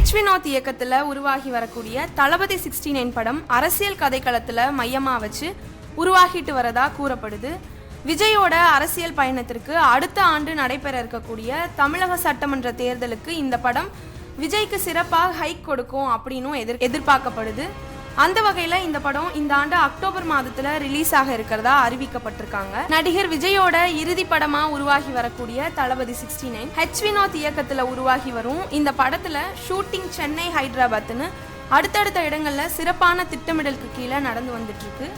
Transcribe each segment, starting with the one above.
H Vinod இயக்கத்தில் உருவாகி வரக்கூடிய தளபதி சிக்ஸ்டி நைன் படம் அரசியல் கதைக்களத்தில் மையமாக வச்சு உருவாகிட்டு வரதா கூறப்படுது. விஜயோட அரசியல் பயணத்திற்கு அடுத்த ஆண்டு நடைபெற இருக்கக்கூடிய தமிழக சட்டமன்ற தேர்தலுக்கு இந்த படம் விஜய்க்கு சிறப்பாக ஹைக் கொடுக்கும் அப்படின்னும் எதிர் எதிர்பார்க்கப்படுது. அந்த வகையில இந்த படம் இந்த ஆண்டு அக்டோபர் மாதத்துல ரிலீஸ் ஆக இருக்கிறதா அறிவிக்கப்பட்டிருக்காங்க. நடிகர் விஜயோட இறுதி படமா உருவாகி வரக்கூடிய Thalapathy sixty nine H Vinoth இயக்கத்துல உருவாகி வரும் இந்த படத்துல ஷூட்டிங் சென்னை ஹைதராபாத்னு அடுத்தடுத்த இடங்கள்ல சிறப்பான திட்டமிடலுக்கு கீழே நடந்து வந்துட்டு இருக்கு.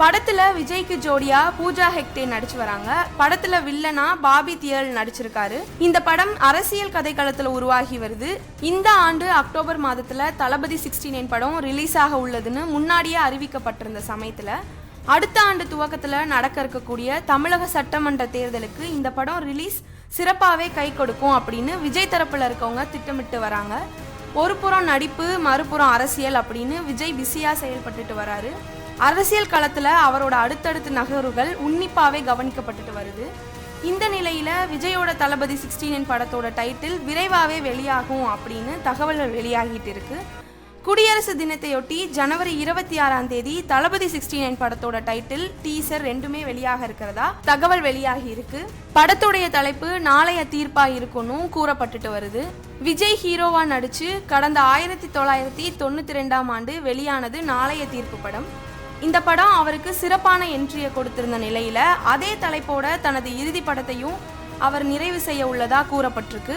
படத்துல விஜய்க்கு ஜோடியா பூஜா ஹெக்டே நடிச்சு வராங்க. படத்துல வில்லனா பாபி தியல் நடிச்சிருக்காரு. இந்த படம் அரசியல் கதைக்களத்துல உருவாகி வருது. இந்த ஆண்டு அக்டோபர் மாதத்துல தளபதி சிக்ஸ்டி நைன் படம் ரிலீஸ் ஆக உள்ளதுன்னு முன்னாடியே அறிவிக்கப்பட்டிருந்த சமயத்துல அடுத்த ஆண்டு துவக்கத்துல நடக்க இருக்கக்கூடிய தமிழக சட்டமன்ற தேர்தலுக்கு இந்த படம் ரிலீஸ் சிறப்பாகவே கை கொடுக்கும் அப்படின்னு விஜய் தரப்புல இருக்கவங்க திட்டமிட்டு வராங்க. ஒரு புறம் நடிப்பு மறுபுறம் அரசியல் அப்படின்னு விஜய் பிஸியா செயல்பட்டுட்டு வராரு. அரசியல் களத்தில் அவரோட அடுத்தடுத்த நகர்வுகள் உன்னிப்பாகவே கவனிக்கப்பட்டுட்டு வருது. இந்த நிலையில் விஜயோட தளபதி சிக்ஸ்டீன் நைன் படத்தோட டைட்டில் விரைவாகவே வெளியாகும் அப்படின்னு தகவல்கள் வெளியாகிட்டு இருக்கு. குடியரசு தினத்தையொட்டி ஜனவரி இருபத்தி ஆறாம் தேதி தளபதி சிக்ஸ்டி நைன் படத்தோட டைட்டில் டீசர் ரெண்டுமே வெளியாக இருக்கிறதா தகவல் வெளியாகி இருக்கு. படத்துடைய தலைப்பு நாளைய தீர்ப்பா இருக்கும்னு கூறப்பட்டுட்டு வருது. விஜய் ஹீரோவா நடிச்சு கடந்த ஆயிரத்தி தொள்ளாயிரத்தி தொண்ணூத்தி ரெண்டாம் ஆண்டு வெளியானது நாளைய தீர்ப்பு படம். இந்த படம் அவருக்கு சிறப்பான என்ட்ரியை கொடுத்திருந்த நிலையில அதே தலைப்போட தனது இறுதி படத்தையும் அவர் நிறைவு செய்ய உள்ளதா கூறப்பட்டிருக்கு.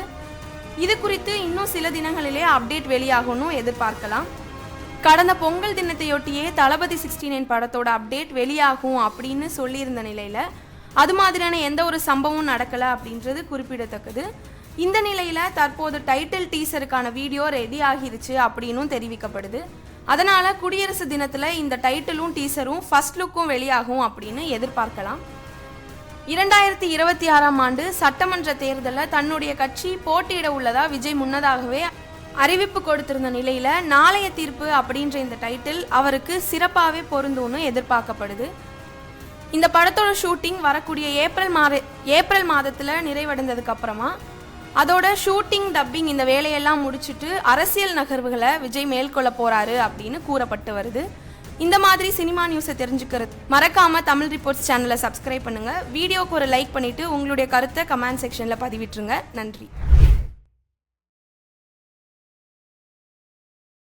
இது குறித்து இன்னும் சில தினங்களிலே அப்டேட் வெளியாகும்னு எதிர்பார்க்கலாம். கடந்த பொங்கல் தினத்தையொட்டியே தளபதி சிக்ஸ்டி நைன் படத்தோட அப்டேட் வெளியாகும் அப்படின்னு சொல்லியிருந்த நிலையில அது மாதிரியான எந்த ஒரு சம்பவமும் நடக்கல அப்படின்றது குறிப்பிடத்தக்கது. இந்த நிலையில தற்போது டைட்டில் டீசருக்கான வீடியோ ரெடி ஆகிருச்சு அப்படின்னும் தெரிவிக்கப்படுது. அதனால் குடியரசு தினத்தில் இந்த டைட்டிலும் டீசரும் ஃபர்ஸ்ட் லுக்கும் வெளியாகும் அப்படின்னு எதிர்பார்க்கலாம். இரண்டாயிரத்தி இருபத்தி ஆறாம் ஆண்டு சட்டமன்ற தேர்தலில் தன்னுடைய கட்சி போட்டியிட உள்ளதா விஜய் முன்னதாகவே அறிவிப்பு கொடுத்திருந்த நிலையில நாளைய தீர்ப்பு அப்படின்ற இந்த டைட்டில் அவருக்கு சிறப்பாகவே பொருந்தும்னு எதிர்பார்க்கப்படுது. இந்த படத்தோட ஷூட்டிங் வரக்கூடிய ஏப்ரல் மாத ஏப்ரல் மாதத்தில் நிறைவடைந்ததுக்கு அப்புறமா அதோட ஷூட்டிங் டப்பிங் இந்த வேலையெல்லாம் முடிச்சுட்டு அரசியல் நகர்வுகளை விஜய் மேற்கொள்ள போறாரு அப்படின்னு கூறப்பட்டு வருது. இந்த மாதிரி சினிமா நியூஸை தெரிஞ்சுக்கிறது மறக்காம தமிழ் ரிப்போர்ட்ஸ் சேனலை சப்ஸ்கிரைப் பண்ணுங்க. வீடியோக்கு ஒரு லைக் பண்ணிட்டு உங்களுடைய கருத்தை கமெண்ட் செக்ஷன்ல பதிவிட்டுருங்க. நன்றி.